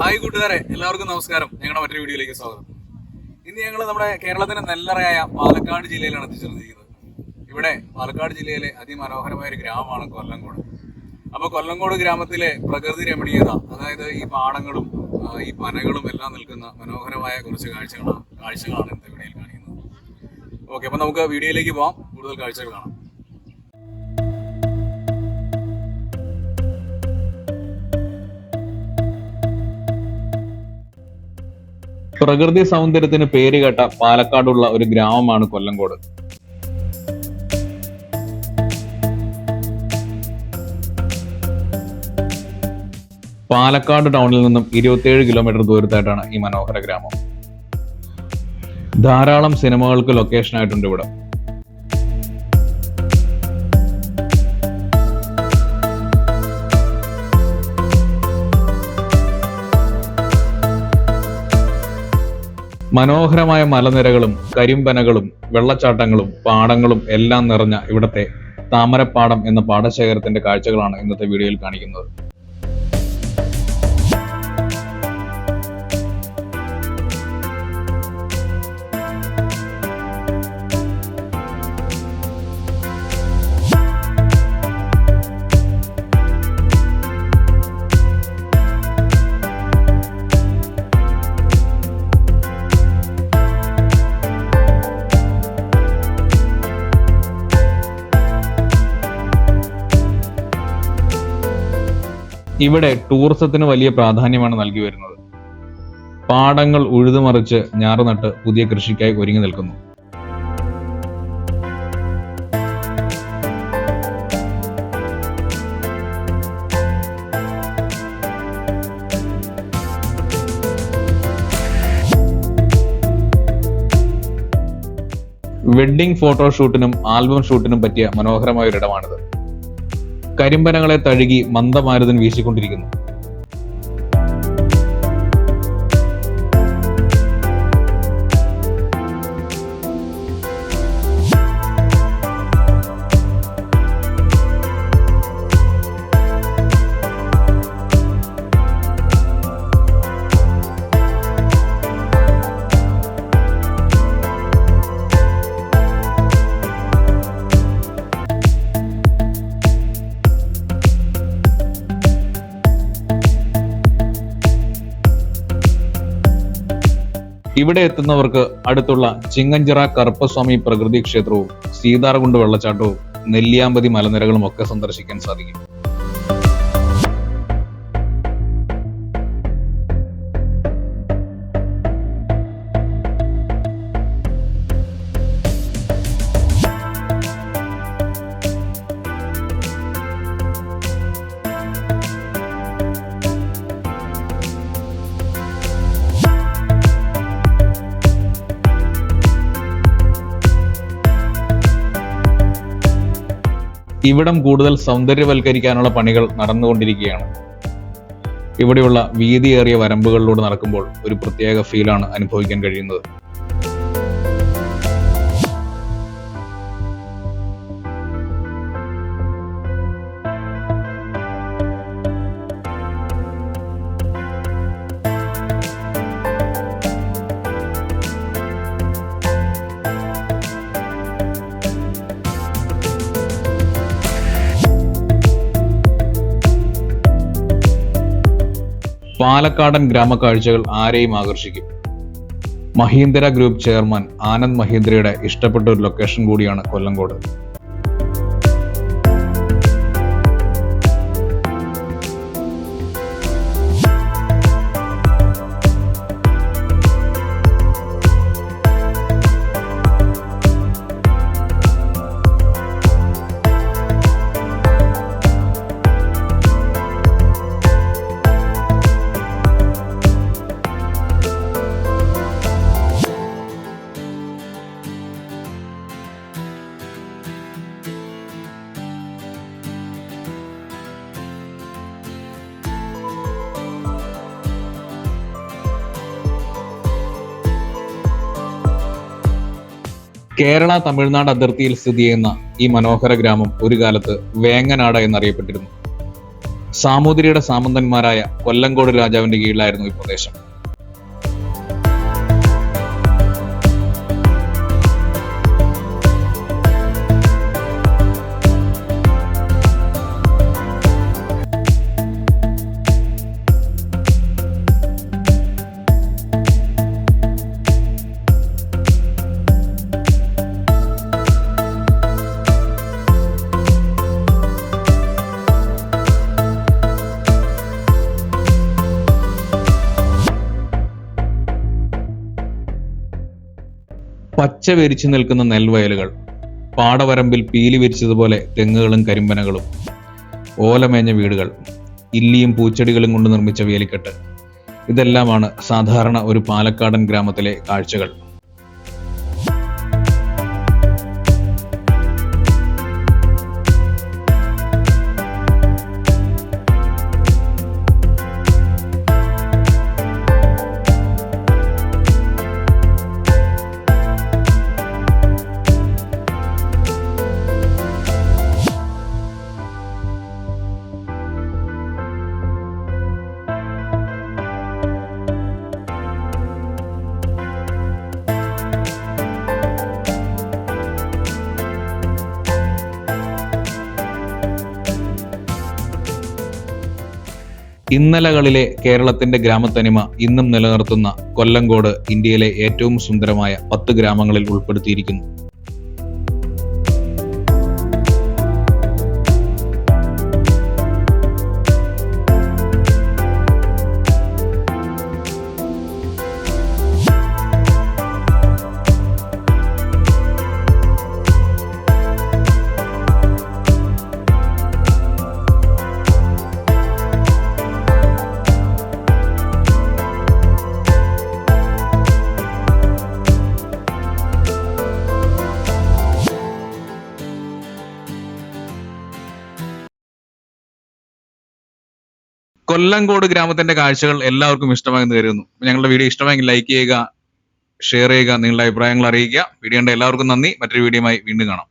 Hi കൂട്ടുകാരെ എല്ലാവർക്കും നമസ്കാരം. ഞങ്ങളുടെ മറ്റൊരു വീഡിയോയിലേക്ക് സ്വാഗതം. ഇന്ന് ഞങ്ങൾ നമ്മുടെ കേരളത്തിന്റെ നെല്ലറയായ പാലക്കാട് ജില്ലയിലാണ് എത്തിച്ചേർന്നിരിക്കുന്നത്. ഇവിടെ പാലക്കാട് ജില്ലയിലെ അതിമനോഹരമായ ഒരു ഗ്രാമമാണ് കൊല്ലങ്കോട് അപ്പൊ കൊല്ലങ്കോട് ഗ്രാമത്തിലെ പ്രകൃതി രമണീയത അതായത് ഈ പാടങ്ങളും ഈ പനകളും എല്ലാം നിൽക്കുന്ന മനോഹരമായ കുറച്ച് കാഴ്ചകളാണ് കാഴ്ചകളാണ് ഇന്നത്തെ വീഡിയോയിൽ കാണിക്കുന്നത്. ഓക്കെ അപ്പൊ നമുക്ക് വീഡിയോയിലേക്ക് പോവാം. കൂടുതൽ കാഴ്ചകൾ കാണാം. പ്രകൃതി സൗന്ദര്യത്തിന് പേരുകേട്ട പാലക്കാടുള്ള ഒരു ഗ്രാമമാണ് കൊല്ലങ്കോട്. പാലക്കാട് ടൗണിൽ നിന്നും ഇരുപത്തിയേഴ് കിലോമീറ്റർ ദൂരത്തായിട്ടാണ് ഈ മനോഹര ഗ്രാമം. ധാരാളം സിനിമകൾക്ക് ലൊക്കേഷൻ ആയിട്ടുണ്ട് ഇവിടെ. മനോഹരമായ മലനിരകളും കരിമ്പനകളും വെള്ളച്ചാട്ടങ്ങളും പാടങ്ങളും എല്ലാം നിറഞ്ഞ ഇവിടത്തെ താമരപ്പാടം എന്ന പാടശേഖരത്തിന്റെ കാഴ്ചകളാണ് ഇന്നത്തെ വീഡിയോയിൽ കാണിക്കുന്നത്. ഇവിടെ ടൂറിസത്തിന് വലിയ പ്രാധാന്യമാണ് നൽകി വരുന്നത്. പാടങ്ങൾ ഉഴുതുമറിച്ച് ഞാറുനട്ട് പുതിയ കൃഷിക്കായി ഒരുങ്ങി നിൽക്കുന്നു. വെഡ്ഡിംഗ് ഫോട്ടോഷൂട്ടിനും ആൽബം ഷൂട്ടിനും പറ്റിയ മനോഹരമായ ഒരിടമാണിത്. കരിമ്പനകളെ തഴുകി മന്ദമാരുതൻ വീശിക്കൊണ്ടിരിക്കുന്നു. ഇവിടെ എത്തുന്നവർക്ക് അടുത്തുള്ള ചിങ്ങഞ്ചിറ കറുപ്പസ്വാമി പ്രകൃതി ക്ഷേത്രവും സീതാർകുണ്ട് വെള്ളച്ചാട്ടവും നെല്ലിയാമ്പതി മലനിരകളും ഒക്കെ സന്ദർശിക്കാൻ സാധിക്കും. ഇവിടം കൂടുതൽ സൗന്ദര്യവൽക്കരിക്കാനുള്ള പണികൾ നടന്നുകൊണ്ടിരിക്കുകയാണ്. ഇവിടെയുള്ള വീതിയേറിയ വരമ്പുകളിലൂടെ നടക്കുമ്പോൾ ഒരു പ്രത്യേക ഫീലാണ് അനുഭവിക്കാൻ കഴിയുന്നത്. പാലക്കാടൻ ഗ്രാമക്കാഴ്ചകൾ ആരെയും ആകർഷിക്കും. മഹീന്ദ്ര ഗ്രൂപ്പ് ചെയർമാൻ ആനന്ദ് മഹീന്ദ്രയുടെ ഇഷ്ടപ്പെട്ട ഒരു ലൊക്കേഷൻ കൂടിയാണ് കൊല്ലങ്കോട്. കേരള തമിഴ്നാട് അതിർത്തിയിൽ സ്ഥിതി ചെയ്യുന്ന ഈ മനോഹര ഗ്രാമം ഒരു കാലത്ത് വേങ്ങനാട് എന്നറിയപ്പെട്ടിരുന്നു. സാമൂതിരിയുടെ സാമന്തന്മാരായ കൊല്ലങ്കോട് രാജാവിന്റെ കീഴിലായിരുന്നു ഈ പ്രദേശം. പച്ച വിരിച്ചു നിൽക്കുന്ന നെൽവയലുകൾ പാടവരമ്പിൽ പീലി വിരിച്ചതുപോലെ തെങ്ങുകളും കരിമ്പനകളും ഓലമേഞ്ഞ വീടുകൾ ഇല്ലിയും പൂച്ചെടികളും കൊണ്ട് നിർമ്മിച്ച വേലിക്കെട്ട്. ഇതെല്ലാമാണ് സാധാരണ ഒരു പാലക്കാടൻ ഗ്രാമത്തിലെ കാഴ്ചകൾ. ഇന്നലകളിലെ കേരളത്തിന്റെ ഗ്രാമത്തനിമ ഇന്നും നിലനിർത്തുന്ന കൊല്ലങ്കോട് ഇന്ത്യയിലെ ഏറ്റവും സുന്ദരമായ പത്ത് ഗ്രാമങ്ങളിൽ ഉൾപ്പെടുത്തിയിരിക്കുന്നു. കൊല്ലങ്കോട് ഗ്രാമത്തിന്റെ കാഴ്ചകൾ എല്ലാവർക്കും ഇഷ്ടമായെന്ന് കരുതുന്നു. ഞങ്ങളുടെ വീഡിയോ ഇഷ്ടമായെങ്കിൽ ലൈക്ക് ചെയ്യുക ഷെയർ ചെയ്യുക നിങ്ങളുടെ അഭിപ്രായങ്ങൾ അറിയിക്കുക. വീഡിയോ എല്ലാവർക്കും നന്ദി. മറ്റൊരു വീഡിയോയുമായി വീണ്ടും കാണാം.